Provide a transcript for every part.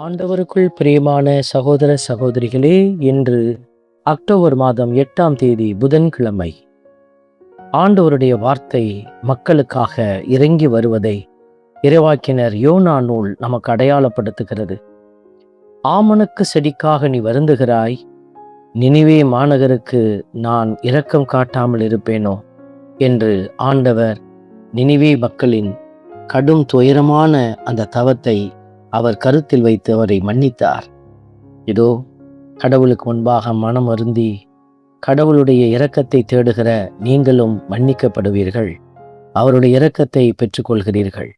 ஆண்டவருக்குள் பிரியமான சகோதர சகோதரிகளே இன்று அக்டோபர் மாதம் எட்டாம் தேதி புதன்கிழமை. ஆண்டவருடைய வார்த்தை மக்களுக்காக இறங்கி வருவதை இறைவாக்கினர் யோனா நூல் நமக்கு அடையாளப்படுத்துகிறது. ஆமணக்கு செடிக்காக நீ வருந்துகிறாய் நினைவே மாநகருக்கு நான் இரக்கம் காட்டாமல் இருப்பேனோ என்று ஆண்டவர் நினைவே மக்களின் கடும் துயரமான அந்த தவத்தை அவர் கருத்தில் வைத்து அவரை மன்னித்தார். இதோ கடவுளுக்கு முன்பாக மனம் அருந்தி கடவுளுடைய இரக்கத்தை தேடுகிற நீங்களும் மன்னிக்கப்படுவீர்கள். அவருடைய இரக்கத்தை பெற்றுக்கொள்கிறீர்கள்.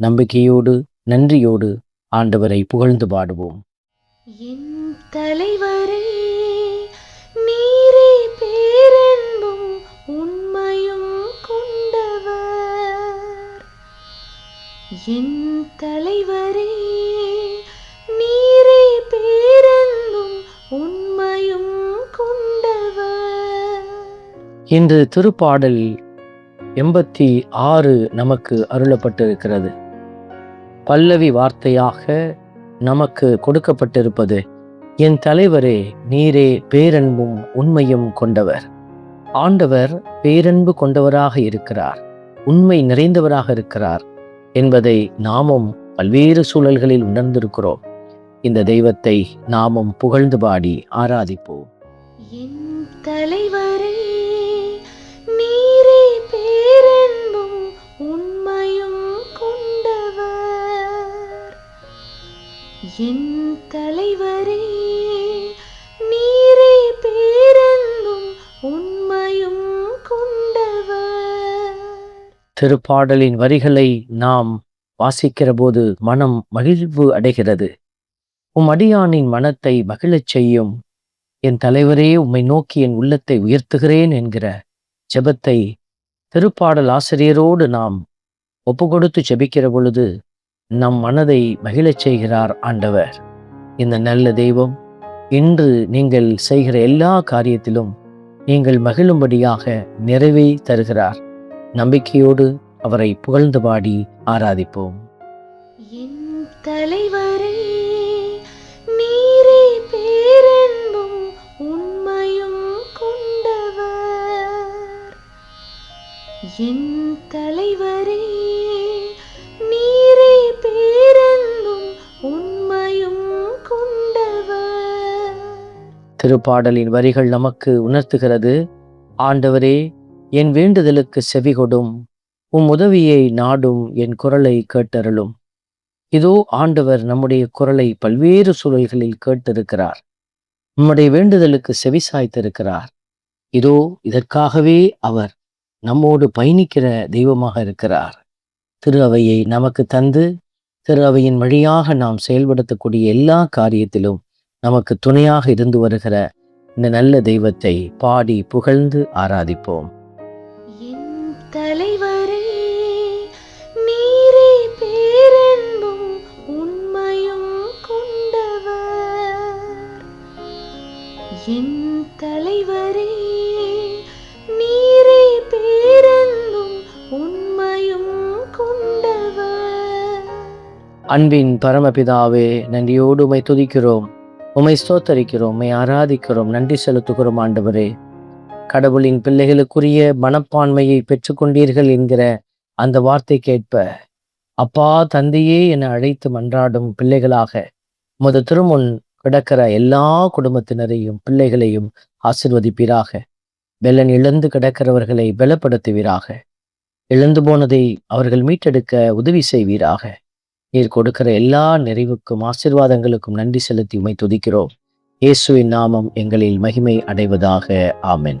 நம்பிக்கையோடு நன்றியோடு ஆண்டவரை புகழ்ந்து பாடுவோம். என் தலைவரே என் தலைவரே நீரே பேரன்பும் உண்மையும் கொண்டவர். இன்று திருப்பாடல் எண்பத்தி ஆறு நமக்கு அருளப்பட்டிருக்கிறது. பல்லவி வார்த்தையாக நமக்கு கொடுக்கப்பட்டிருப்பது என் தலைவரே நீரே பேரன்பும் உண்மையும் கொண்டவர். ஆண்டவர் பேரன்பு கொண்டவராக இருக்கிறார் உண்மை நிறைந்தவராக இருக்கிறார். என்பதை நாமும் பல்வேறு சூழல்களில் உணர்ந்திருக்கிறோம். இந்த தெய்வத்தை நாமும் புகழ்ந்து பாடி ஆராதிப்போம். என் தலைவரே நீரே பேரன்பும் உண்மையும் கொண்டவர். என் தலைவரே திருப்பாடலின் வரிகளை நாம் வாசிக்கிற போது மனம் மகிழ்வு அடைகிறது. உம் அடியானின் மனத்தை மகிழச் செய்யும். என் தலைவரே உம்மை நோக்கி என் உள்ளத்தை உயர்த்துகிறேன் என்கிற ஜெபத்தை திருப்பாடல் ஆசிரியரோடு நாம் ஒப்பு கொடுத்து ஜெபிக்கிற பொழுது நம் மனதை மகிழச் செய்கிறார் ஆண்டவர். இந்த நல்ல தெய்வம் இன்று நீங்கள் செய்கிற எல்லா காரியத்திலும் நீங்கள் மகிழும்படியாக நிறைவை தருகிறார். நம்பிக்கையோடு அவரை புகழ்ந்து பாடி ஆராதிப்போம். என் தலைவரே நீரே பேரன்பும் உண்மையும் கொண்டவர். என் தலைவரே நீரே பேரன்பும் உண்மையும் கொண்டவர். திருப்பாடலின் வரிகள் நமக்கு உணர்த்துகிறது. ஆண்டவரே என் வேண்டுதலுக்கு செவிகொடும் உம் உதவியை நாடும் என் குரலை கேட்டருளும். இதோ ஆண்டவர் நம்முடைய குரலை பல்வேறு சூழல்களில் கேட்டிருக்கிறார். நம்முடைய வேண்டுதலுக்கு செவி சாய்த்திருக்கிறார். இதோ இதற்காகவே அவர் நம்மோடு பயணிக்கிற தெய்வமாக இருக்கிறார். திரு அவையை நமக்கு தந்து திரு அவையின் வழியாக நாம் செயல்படுத்தக்கூடிய எல்லா காரியத்திலும் நமக்கு துணையாக இருந்து வருகிற இந்த நல்ல தெய்வத்தை பாடி புகழ்ந்து ஆராதிப்போம். தலைவரே நீரே பேரன்பும் உண்மையும் கொண்டவர். என் தலைவரே நீரே பேரன்பும் உண்மையும் கொண்டவர். அன்பின் பரமபிதாவே நன்றியோடு உமை துதிக்கிறோம். உமை ஸ்தோத்தரிக்கிறோம். உமை ஆராதிக்கிறோம். நன்றி செலுத்துகிறோம் ஆண்டவரே. கடவுளின் பிள்ளைகளுக்குரிய மனப்பான்மையை பெற்றுக்கொண்டீர்கள் என்கிற அந்த வார்த்தை கேட்ப அப்பா தந்தையே என அழைத்து மன்றாடும் பிள்ளைகளாக முத திருமுன் கிடக்கிற எல்லா குடும்பத்தினரையும் பிள்ளைகளையும் ஆசிர்வதிப்பீராக. வெள்ளன் இழந்து கிடக்கிறவர்களை பலப்படுத்துவீராக. இழந்து போனதை அவர்கள் மீட்டெடுக்க உதவி செய்வீராக. நீர் கொடுக்கிற எல்லா நிறைவுக்கும் ஆசிர்வாதங்களுக்கும் நன்றி செலுத்தி உமை துதிக்கிறோம். இயேசுவின் நாமம் எங்களில் மகிமை அடைவதாக. ஆமென்.